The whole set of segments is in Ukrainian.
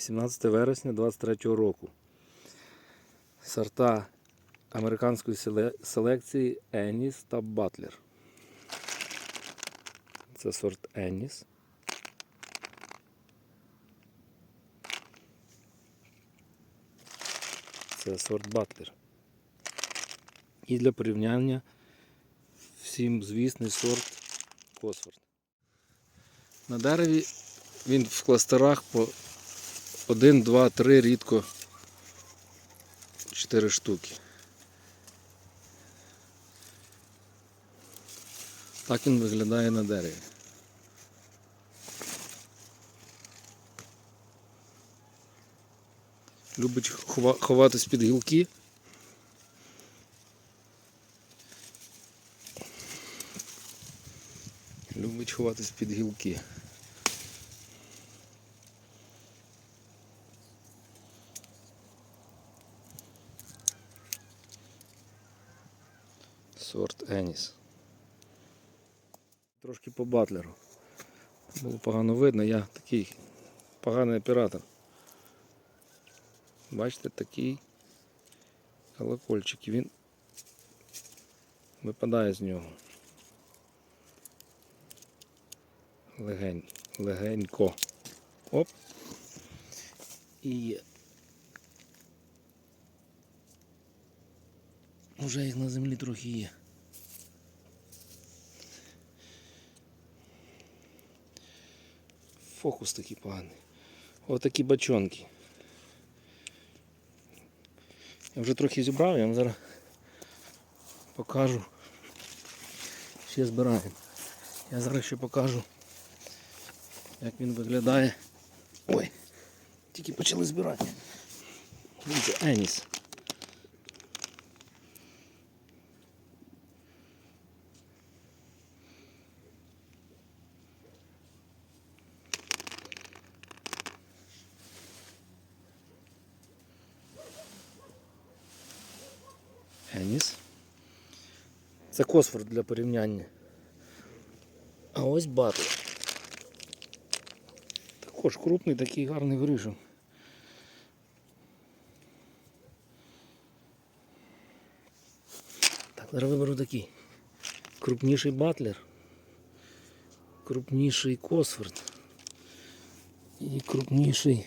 18 вересня 23 року. Сорта американської селекції Еніс та Батлер. Це сорт Еніс. Це сорт Батлер. І для порівняння всім звісний сорт Косфорд. На дереві він в кластерах по 1, 2, 3, рідко 4 штуки. Так він виглядає на дереві. Любить ховатись під гілки. Любить ховатись під гілки. Сорт Еніс. Трошки по батлеру. Було погано видно, я такий поганий оператор. Бачите, такий колокольчик, він випадає з нього. Легень, легенько. Оп. І є. Уже їх на землі трохи є. Фокус такий поганий. Отакі бачонки. Я вже трохи зібрав, я вам зараз покажу. Ще збираємо. Я зараз ще покажу, як він виглядає. Ой, тільки почали збирати. Дивіться, Еніс. Еніс. Це Косфорд для порівняння. А ось батл. Також крупний, такий гарний грижом. Так, зараз виберу такий. Крупніший батлер. Крупніший Косфорд. І крупніший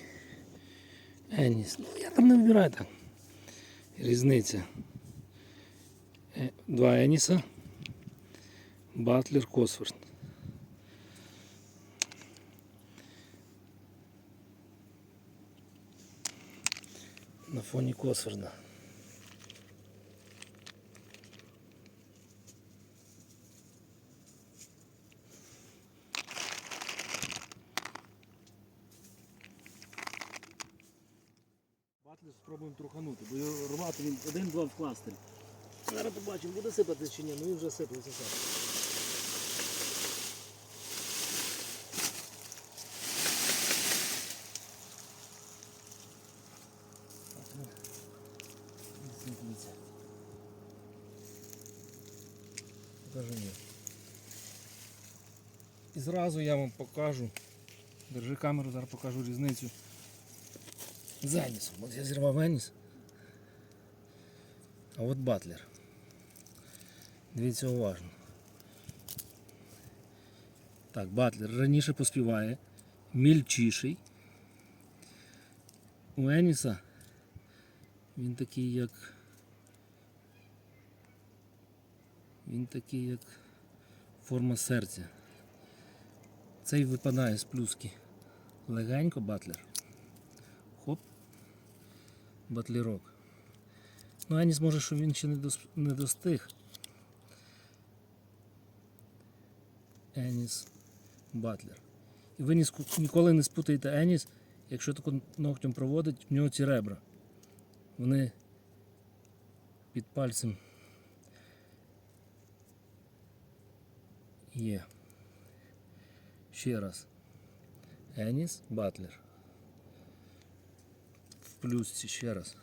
Еніс. Ну, я там не вибираю так. Різниця. Два Еніса. Батлер Косфорд. На фоні Косфорда. Батлер спробуємо труханути, бо рвати він один-два в кластері. Зараз побачимо, буде сипати чи ні, ну він вже сипається сам. Так, ну, він сипається. Покажи мені. І зразу я вам покажу. Держи камеру, зараз покажу різницю. З Енісом. От я зірвав Еніс. А от Батлер. Дивіться уважно. Так, Батлер раніше поспіває, мільчіший. У Еніса він такий як. Він такий як форма серця. Цей випадає з плюски. Легенько батлер. Хоп. Батлерок. Ну, Еніс може, що він ще не, достиг. Еніс Батлер. І ви ні ніколи не спутаєте Еніс, якщо тако ногтем проводить, в нього ці ребра. Вони під пальцем є. Ще раз. Еніс Батлер. В плюсці ще раз.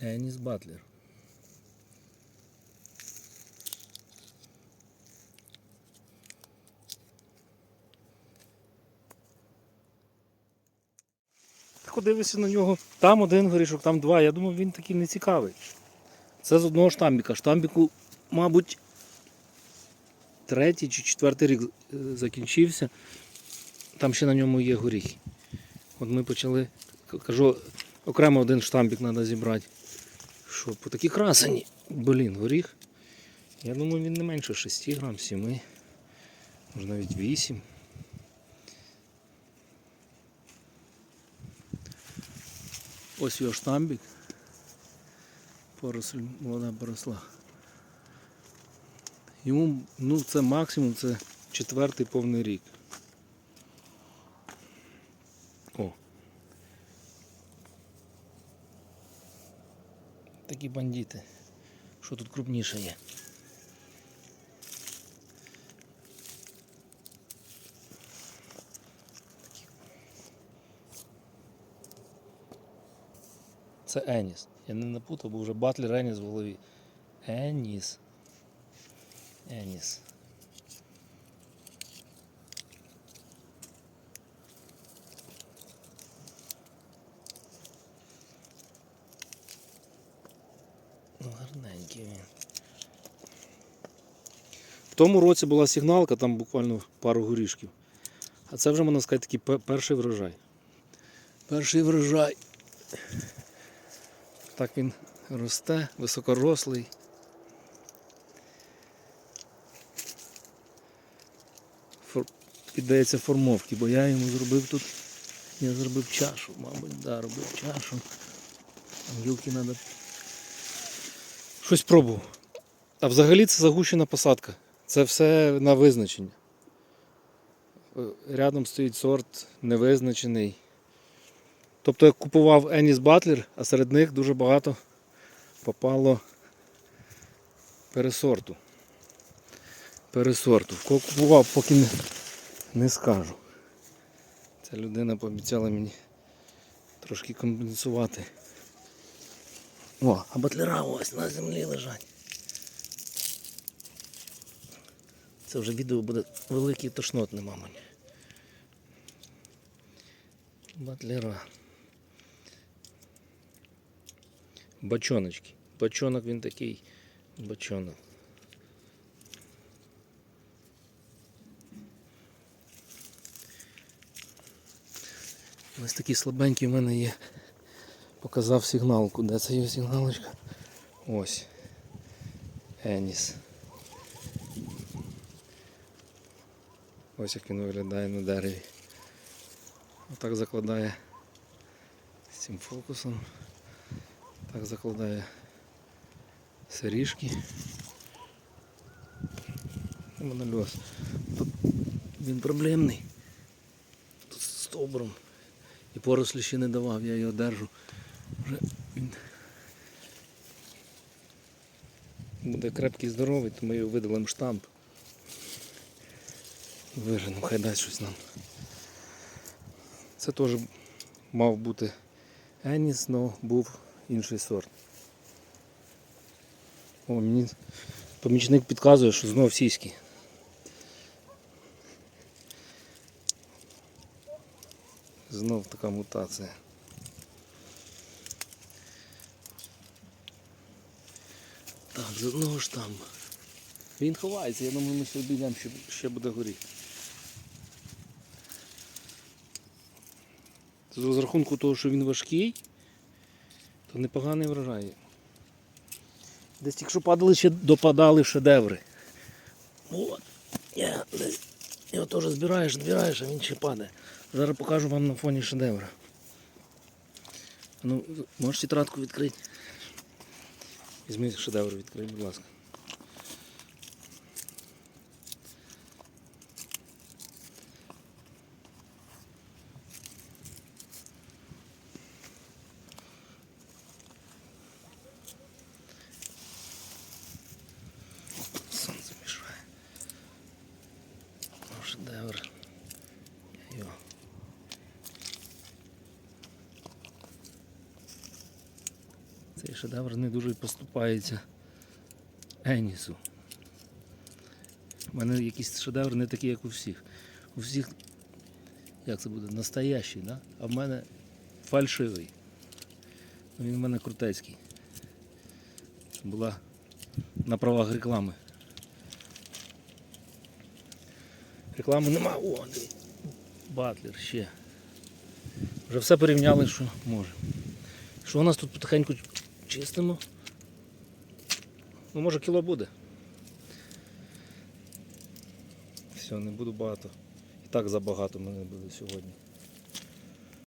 Еніс Батлер. Легко дивишся на нього. Там один горішок, там два. Я думав, він такий не цікавий. Це з одного штамбіка. Штамбіку, мабуть, третій чи четвертий рік е, закінчився. Там ще на ньому є горіхи. От ми почали, кажу, окремо один штамбік треба зібрати. Що по такі красені. Блін, горіх. Я думаю, він не менше 6 грам, 7, може навіть 8. Ось його штамбік. Поросль, молода поросла. Йому, ну це максимум, це четвертий повний рік. О. Такі бандити. Що тут крупніше є? Це Еніс. Я не напутав, бо вже Батлер Еніс в голові. Еніс. Еніс. Ну, гарненький він. В тому році була сигналка, там буквально пару горішків. А це вже, можна сказати, такий перший врожай. Перший врожай. Так він росте, високорослий. Піддається формовки, бо я йому зробив тут. Я зробив чашу, мабуть, да, робив чашу. Гілки треба. Щось пробував. А взагалі це загущена посадка. Це все на визначення. Рядом стоїть сорт невизначений. Тобто я купував Еніс Батлер, а серед них дуже багато попало пересорту. Пересорту. Кого купував, поки не, не скажу. Ця людина пообіцяла мені трошки компенсувати. О, а батлера ось на землі лежать. Це вже відео буде великий тошнотне, мабуть. Батлера. Бачоночки. Бачонок він такий. Бачонок. Ось такий слабенький в мене є. Показав сигналку. Де це його сигналочка? Ось. Еніс. Ось як він виглядає на дереві. Отак закладає з цим фокусом. Так закладає сиріжки. Тут він проблемний. Тут з стовбуром. І порослі ще не давав, я його держу. Вже він буде крепкий здоровий, то ми його видалимо штамп. Вижену, хай дасть щось нам. Це теж мав бути Еніс, але був інший сорт. О, мені помічник підказує, що знов сіськи. Знов така мутація. Так, з одного штамбу. Він ховається, я думаю, ми сюди йдемо, ще, ще буде горіти. З розрахунку того, що він важкий, то непоганий врожай. Десь якщо падали, ще допадали шедеври. От. Я, десь- його теж збираєш, збираєш, а він ще падає. Зараз покажу вам на фоні шедевра. Ну, можеш тетрадку відкрити? Візьми шедевр, відкрий, будь ласка. Сонце мішає. Ну, шедевр. Йо. Цей шедевр не дуже поступається Енісу. У мене якийсь шедевр не такий, як у всіх. У всіх, як це буде, настоящий, да? а в мене фальшивий. Він в мене крутецький. Була на правах реклами. Реклами нема. О. Батлер ще. Вже все порівняли, що може. Що у нас тут потихеньку чистимо? Ну, може кіло буде. Все, не буду багато. І так забагато мене буде сьогодні.